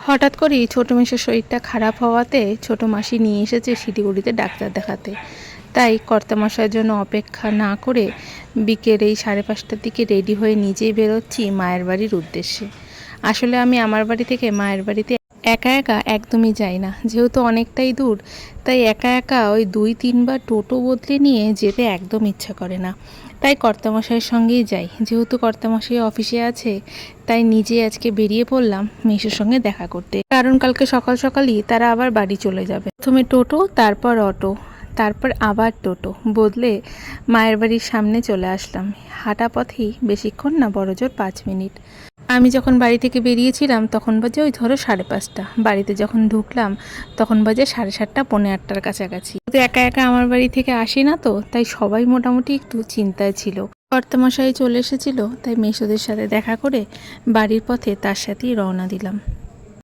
হঠাৎ করেই ছোটো মেসোর শরীরটা খারাপ হওয়াতে ছোটো মাসি নিয়ে এসেছে শিলিগুড়িতে ডাক্তার দেখাতে। তাই কর্তামশার জন্য অপেক্ষা না করে বিকেল এই সাড়ে পাঁচটার দিকে রেডি হয়ে নিজেই বেরোচ্ছি মায়ের বাড়ির উদ্দেশ্যে। আসলে আমি আমার বাড়ি থেকে মায়ের বাড়িতে একা একা একদমই যাই না। যেহেতু অনেকটাই দূর, তাই একা একা ওই দুই, তিনবার টোটো বদলে নিয়ে যেতে একদম ইচ্ছা করে না। তাই কর্তামশাইয়ের সঙ্গেই যাই। যেহেতু কর্তামশাই অফিসে আছে, তাই নিজে আজকে বেরিয়ে পড়লাম মেসোর সঙ্গে দেখা করতে। কারণ কালকে সকাল সকালই তারা আবার বাড়ি চলে যাবে। প্রথমে টোটো, তারপর অটো, তারপর আবার টোটো। বদলে মায়ের বাড়ির সামনে চলে আসলাম। হাঁটা পথেই বেশিক্ষণ না, বড়জোর পাঁচ মিনিট। আমি যখন বাড়ি থেকে বেরিয়েছিলাম, তখন বাজে ওই ধরো সাড়ে পাঁচটা। বাড়িতে যখন ঢুকলাম, তখন বাজে সাড়ে সাতটা, পৌনে আটটার কাছাকাছি। তো একা একা আমার বাড়ি থেকে আসি না তো, তাই সবাই মোটামুটি একটু চিন্তায় ছিল। কর্তামশাই চলে এসেছিল, তাই মেসোদের সাথে দেখা করে বাড়ির পথে তার সাথেই রওনা দিলাম।